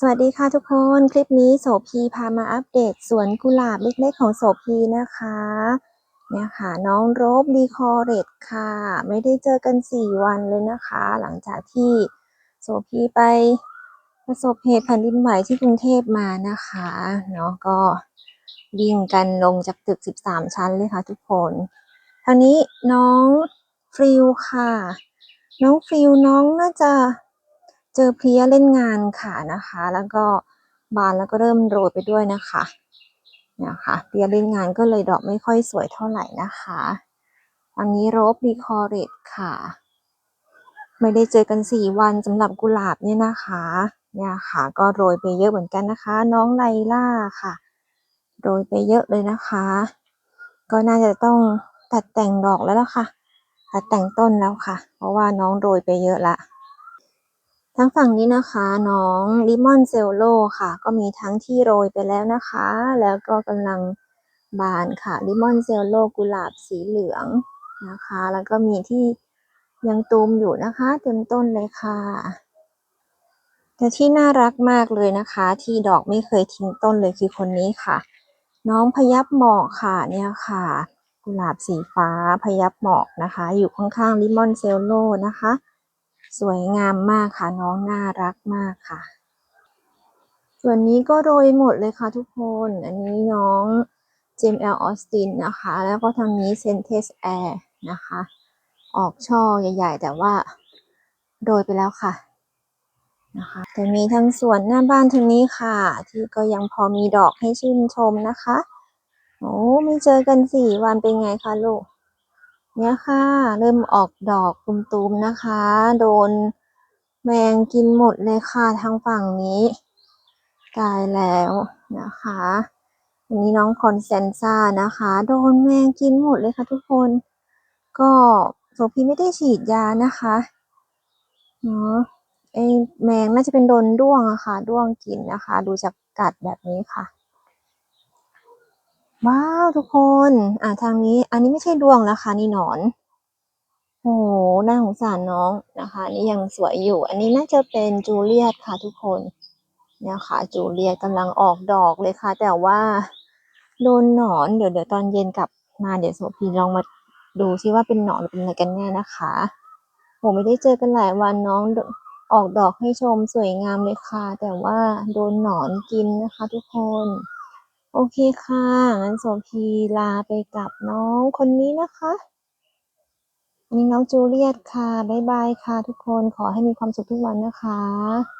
สวัสดีค่ะทุกคน คลิปนี้โสพีพามาอัปเดตสวนกุหลาบเล็กๆของโสพีนะคะเนี่ยค่ะน้องโรบดีคอเรตค่ะ ไม่ได้เจอกัน 4 วันเลยนะคะ หลังจากที่โสพีไปประสบเหตุแผ่นดินไหวที่กรุงเทพมานะคะเนาะก็วิ่งกันลงจากตึก 13 ชั้นเลยค่ะทุกคนทางนี้น้องฟิลค่ะ น้องฟิลน้องน่าจะ เจอเพลี้ยเล่นงานค่ะนะคะ แล้วก็บานแล้วก็เริ่มโรยไปด้วยนะคะเนี่ยค่ะเพลี้ยเล่นงานก็เลยดอกไม่ค่อยสวยเท่าไหร่นะคะอันนี้โรบดีคอเรตค่ะ ไม่ได้เจอกันสี่วันสำหรับกุหลาบเนี่ยนะคะเนี่ยค่ะก็โรยไปเยอะเหมือนกันนะคะ น้องไลล่าค่ะ โรยไปเยอะเลยนะคะ ก็น่าจะต้องตัดแต่งดอกแล้วล่ะค่ะ ตัดแต่งต้นแล้วค่ะ เพราะว่าน้องโรยไปเยอะละ ทั้งฝั่งนี้นะคะน้องลิมอนเซลโลค่ะ ก็มีทั้งที่โรยไปแล้วนะคะ แล้วก็กำลังบานค่ะลิมอนเซลโลกุหลาบสีเหลืองนะคะ แล้วก็มีที่ยังตูมอยู่นะคะ เต็มต้นเลยค่ะแต่ที่น่ารักมากเลยนะคะ ที่ดอกไม่เคยทิ้งต้นเลยคือคนนี้ค่ะ น้องพยับหมอกค่ะเนี่ยค่ะ กุหลาบสีฟ้าพยับหมอกนะคะ อยู่ข้างๆลิมอนเซลโลนะคะ สวยงามมากค่ะ น้องน่ารักมากค่ะ ส่วนนี้ก็โรยหมดเลยค่ะทุกคน อันนี้น้องเจมเอลออสตินนะคะ แล้วก็ทางนี้เซนเทสแอร์นะคะ ออกช่อใหญ่ๆ แต่ว่าโรยไปแล้วค่ะนะคะแต่มีทั้งสวนหน้าบ้านทางนี้ค่ะ ที่ก็ยังพอมีดอกให้ชื่นชมนะคะ โอ้ไม่เจอกันสี่วันเป็นไงคะลูก เนี่ยค่ะ เริ่มออกดอกตุมๆนะคะ โดนแมงกินหมดเลยค่ะทางฝั่งนี้ตายแล้วนะคะอันนี้น้องคอนเซนซ่านะคะ โดนแมงกินหมดเลยค่ะทุกคน ก็โสพีไม่ได้ฉีดยานะคะเนาะไอแมงน่าจะเป็นโดนด้วงอะค่ะด้วงกินนะคะ ดูจากกัดแบบนี้ค่ะ ว้าว ทุกคน อ่าทางนี้ อันนี้ไม่ใช่ดวงนะคะ นี่หนอน โอ้โหน่าสงสารน้องนะคะนี่ยังสวยอยู่ อันนี้น่าจะเป็นจูเลียตค่ะทุกคนเนี่ยค่ะจูเลียตกำลังออกดอกเลยค่ะ แต่ว่าโดนหนอนเดี๋ยวเดี๋ยวตอนเย็นกลับมาเดี๋ยวโสพีลองมาดูซิว่าเป็นหนอนหรือเป็นอะไรกันแน่นะคะผมไม่ได้เจอกันหลายวันน้องออกดอกให้ชมสวยงามเลยค่ะ แต่ว่าโดนหนอนกินนะคะ ทุกคน โอเคค่ะ งั้นโสพีลาไปกับน้องคนนี้นะคะนี่น้องจูเลียตค่ะ บ๊ายบายค่ะทุกคน ขอให้มีความสุขทุกวันนะคะ